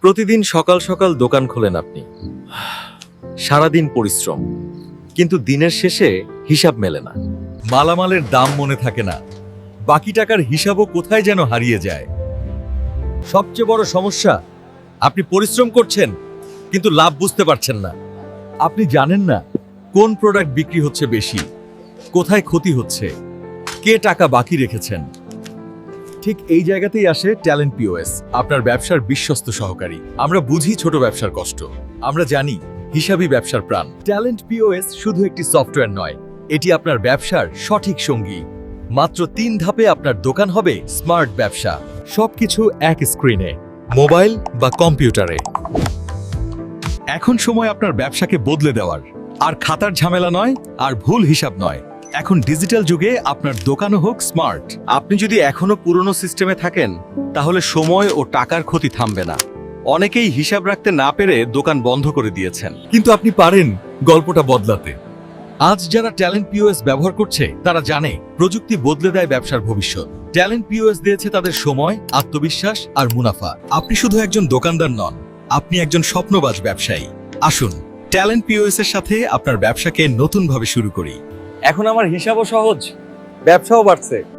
প্রতিদিন সকাল সকাল দোকান খোলেন আপনি। সারাদিন পরিশ্রম। কিন্তু দিনের শেষে হিসাব মেলে না। মালামালের দাম মনে থাকে না। বাকি টাকার হিসাবও কোথায় যেন হারিয়ে যায়। সবচেয়ে বড় সমস্যা, আপনি পরিশ্রম করছেন, কিন্তু লাভ বুঝতে পারছেন না। আপনি জানেন না কোন প্রোডাক্ট বিক্রি হচ্ছে বেশি, কোথায় ক্ষতি হচ্ছে, কে টাকা বাকি রেখেছেন। ঠিক এই জায়গাতেই আসে ট্যালেন্ট পিওএস আপনার ব্যবসার বিশ্বস্ত সহকারী। আমরা বুঝি ছোট ব্যবসার কষ্ট। আমরা জানি হিসাবই ব্যবসার প্রাণ। ট্যালেন্ট পিওএস শুধু একটি সফটওয়্যার নয়, এটি আপনার ব্যবসার সঠিক সঙ্গী। মাত্র তিন ধাপে আপনার দোকান হবে স্মার্ট ব্যবসা। সবকিছু এক স্ক্রিনে মোবাইল বা কম্পিউটারে। এখন সময় আপনার ব্যবসাকে বদলে দেওয়ার। আর খাতার ঝামেলা নয়, আর ভুল হিসাব নয়। এখন ডিজিটাল যুগে আপনার দোকানও হোক স্মার্ট আপনি যদি এখনও পুরনো সিস্টেমে থাকেন, তাহলে সময় ও টাকার ক্ষতি থামবে না। অনেকেই হিসাব রাখতে না পেরে দোকান বন্ধ করে দিয়েছেন। কিন্তু আপনি পারেন গল্পটা বদলাতে। আজ যারা ট্যালেন্ট পিওএস ব্যবহার করছে, তারা জানে প্রযুক্তি বদলে দেয় ব্যবসার ভবিষ্যৎ। ট্যালেন্ট পিওএস দিয়েছে তাদের সময়, আত্মবিশ্বাস আর মুনাফা। আপনি শুধু একজন দোকানদার নন, আপনি একজন স্বপ্নবাজ ব্যবসায়ী। আসুন ট্যালেন্ট পিওএস এর সাথে আপনার ব্যবসাকে নতুনভাবে শুরু করি। এখন আমার হিসাবও সহজ ব্যবসাও বাড়ছে।